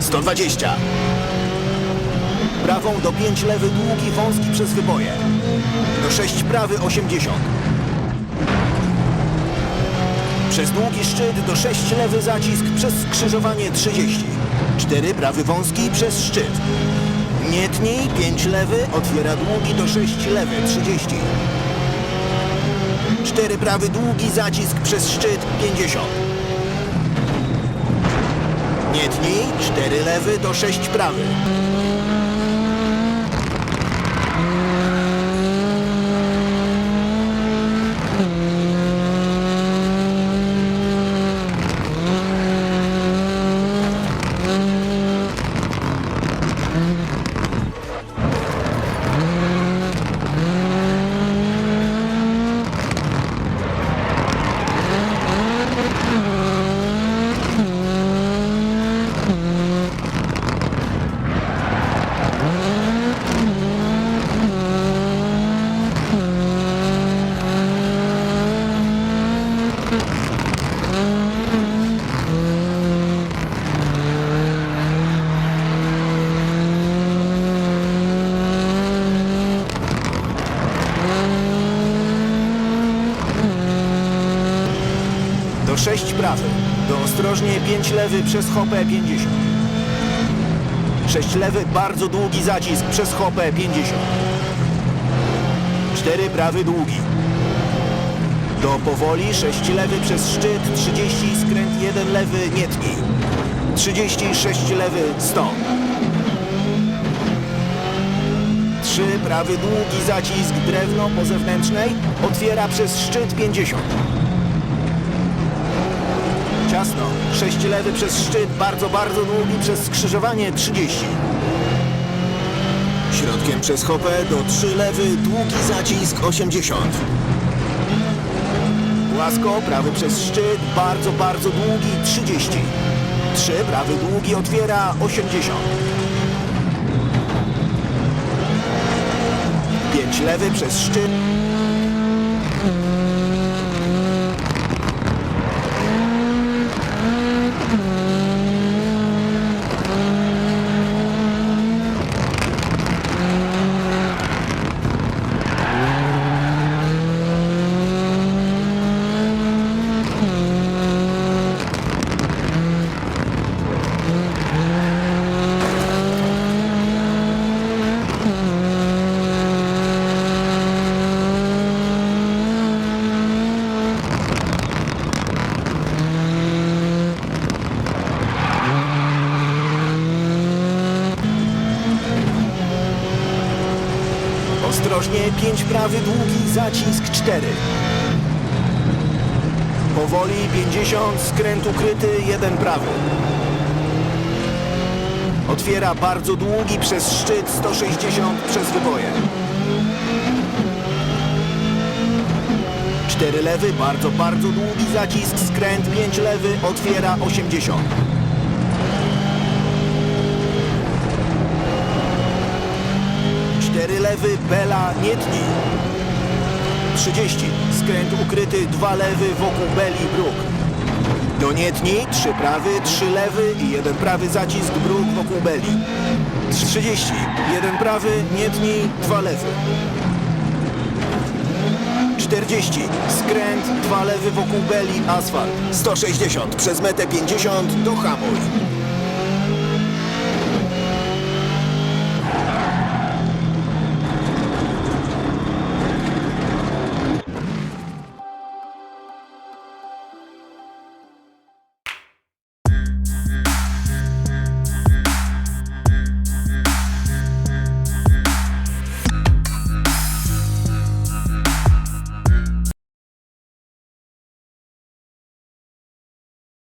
120. Prawą do 5 lewy długi, wąski przez wyboje. Do 6 prawy 80. Przez długi szczyt do 6 lewy zacisk przez skrzyżowanie 30. 4 prawy wąski przez szczyt. Nie tnij, 5 lewy, otwiera długi do 6 lewy 30. 4 prawy długi zacisk przez szczyt 50. Nie tnij, 4 lewy do 6 prawy. 6 prawy. Do ostrożnie 5 lewy przez hopę 50. 6 lewy, bardzo długi zacisk przez hopę 50. 4 prawy długi. Do powoli 6 lewy przez szczyt 30 skręt 1 lewy nie tnij. 36 lewy 100. 3 prawy długi zacisk drewno po zewnętrznej otwiera przez szczyt 50. Ciasno. 6 lewy przez szczyt, bardzo, bardzo długi przez skrzyżowanie 30. Środkiem przez hopę do 3 lewy, długi zacisk 80. Łasko, prawy przez szczyt, bardzo, bardzo długi 30. 3 prawy długi otwiera 80. 5 lewy przez szczyt. Ostrożnie, 5 prawy, długi, zacisk 4. Powoli, 50, skręt ukryty, 1 prawy. Otwiera bardzo długi przez szczyt, 160 przez wyboje. 4 lewy, bardzo, bardzo długi zacisk, skręt, 5 lewy, otwiera 80. Cztery lewy, bela, nie tnij. 30. Skręt ukryty, dwa lewy wokół beli, bruk. Do nie tnij, trzy prawy, trzy lewy i jeden prawy zacisk, bruk wokół beli. 30. Jeden prawy, nie tnij, dwa lewy. 40. Skręt, dwa lewy wokół beli, asfalt. 160. Przez metę 50 do hamuj.